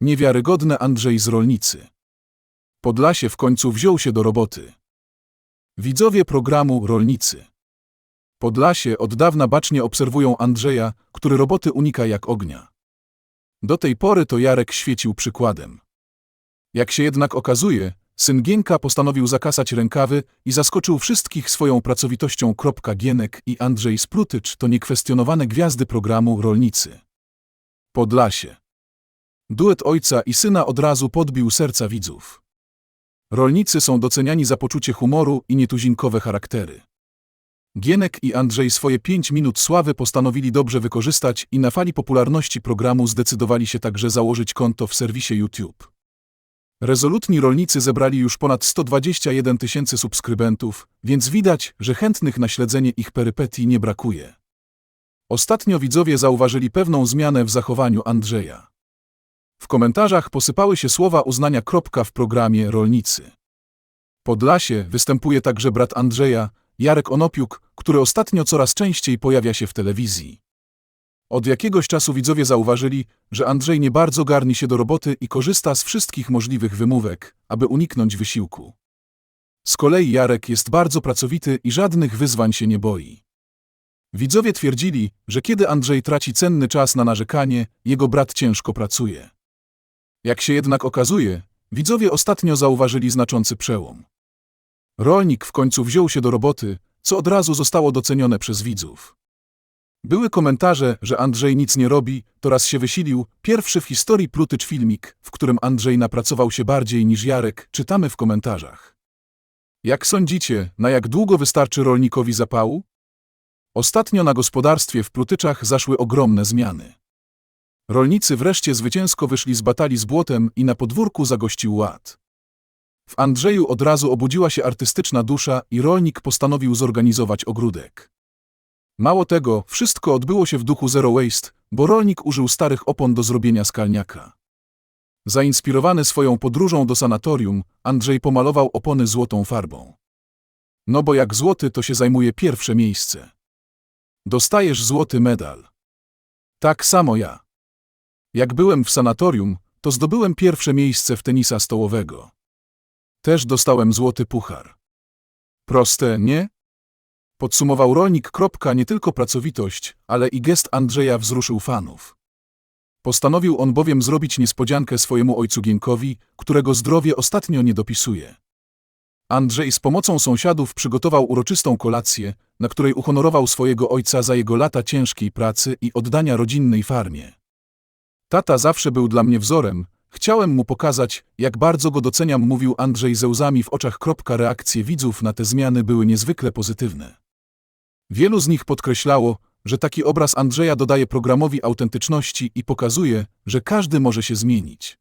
Niewiarygodne Andrzej z rolnicy. Podlasie w końcu wziął się do roboty. Widzowie programu Rolnicy. Podlasie od dawna bacznie obserwują Andrzeja, który roboty unika jak ognia. Do tej pory to Jarek świecił przykładem. Jak się jednak okazuje, syn Gienka postanowił zakasać rękawy i zaskoczył wszystkich swoją pracowitością. Gienek i Andrzej Sprutycz to niekwestionowane gwiazdy programu Rolnicy. Podlasie. Duet ojca i syna od razu podbił serca widzów. Rolnicy są doceniani za poczucie humoru i nietuzinkowe charaktery. Gienek i Andrzej swoje pięć minut sławy postanowili dobrze wykorzystać i na fali popularności programu zdecydowali się także założyć konto w serwisie YouTube. Rezolutni rolnicy zebrali już ponad 121 tysięcy subskrybentów, więc widać, że chętnych na śledzenie ich perypetii nie brakuje. Ostatnio widzowie zauważyli pewną zmianę w zachowaniu Andrzeja. W komentarzach posypały się słowa uznania kropka w programie Rolnicy. Podlasie występuje także brat Andrzeja, Jarek Onopiuk, który ostatnio coraz częściej pojawia się w telewizji. Od jakiegoś czasu widzowie zauważyli, że Andrzej nie bardzo garni się do roboty i korzysta z wszystkich możliwych wymówek, aby uniknąć wysiłku. Z kolei Jarek jest bardzo pracowity i żadnych wyzwań się nie boi. Widzowie twierdzili, że kiedy Andrzej traci cenny czas na narzekanie, jego brat ciężko pracuje. Jak się jednak okazuje, widzowie ostatnio zauważyli znaczący przełom. Rolnik w końcu wziął się do roboty, co od razu zostało docenione przez widzów. Były komentarze, że Andrzej nic nie robi, to raz się wysilił, pierwszy w historii Plutycz filmik, w którym Andrzej napracował się bardziej niż Jarek, czytamy w komentarzach. Jak sądzicie, na jak długo wystarczy rolnikowi zapału? Ostatnio na gospodarstwie w Plutyczach zaszły ogromne zmiany. Rolnicy wreszcie zwycięsko wyszli z batalii z błotem i na podwórku zagościł ład. W Andrzeju od razu obudziła się artystyczna dusza i rolnik postanowił zorganizować ogródek. Mało tego, wszystko odbyło się w duchu zero waste, bo rolnik użył starych opon do zrobienia skalniaka. Zainspirowany swoją podróżą do sanatorium, Andrzej pomalował opony złotą farbą. No bo jak złoty to się zajmuje pierwsze miejsce. Dostajesz złoty medal. Tak samo ja. Jak byłem w sanatorium, to zdobyłem pierwsze miejsce w tenisa stołowego. Też dostałem złoty puchar. Proste, nie? Podsumował rolnik. Nie tylko pracowitość, ale i gest Andrzeja wzruszył fanów. Postanowił on bowiem zrobić niespodziankę swojemu ojcu Gienkowi, którego zdrowie ostatnio nie dopisuje. Andrzej z pomocą sąsiadów przygotował uroczystą kolację, na której uhonorował swojego ojca za jego lata ciężkiej pracy i oddania rodzinnej farmie. Tata zawsze był dla mnie wzorem, chciałem mu pokazać, jak bardzo go doceniam, mówił Andrzej ze łzami w oczach. Reakcje widzów na te zmiany były niezwykle pozytywne. Wielu z nich podkreślało, że taki obraz Andrzeja dodaje programowi autentyczności i pokazuje, że każdy może się zmienić.